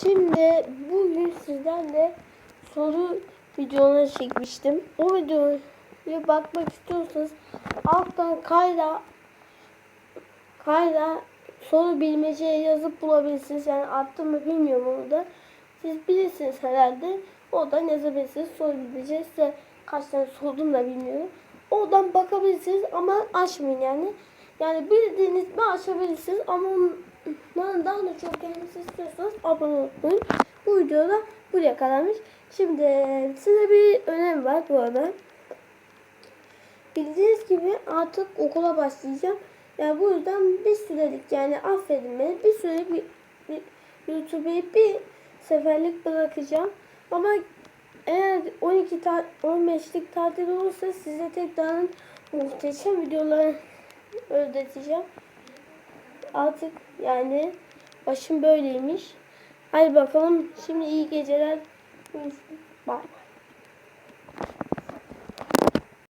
Şimdi bugün sizlerle soru videoları çekmiştim. O videoya bakmak istiyorsanız alttan kayda kayda soru bilmeceye yazıp bulabilirsiniz. Yani attım mı bilmiyorum onu da. Siz bilirsiniz herhalde. Oradan yazabilirsiniz. Soru bilmece size kaç tane sordum da bilmiyorum. Oradan bakabilirsiniz ama açmayın yani. Yani bildiğiniz mi açabilirsiniz ama ondan daha da çok gelmesi istiyorsanız abone olmayı. Bu videoda buraya kadarmış. Şimdi size bir önem var bu arada. Bildiğiniz gibi artık okula başlayacağım. Yani bu yüzden bir sürelik yani affedin beni bir sürelik bir, bir YouTube'yu bir seferlik bırakacağım. Ama eğer 12 ta 15'lik tatil olursa size tekrardan muhteşem videolar öğreteceğim. Artık yani başım böyleymiş. Hadi bakalım şimdi iyi geceler. Bye.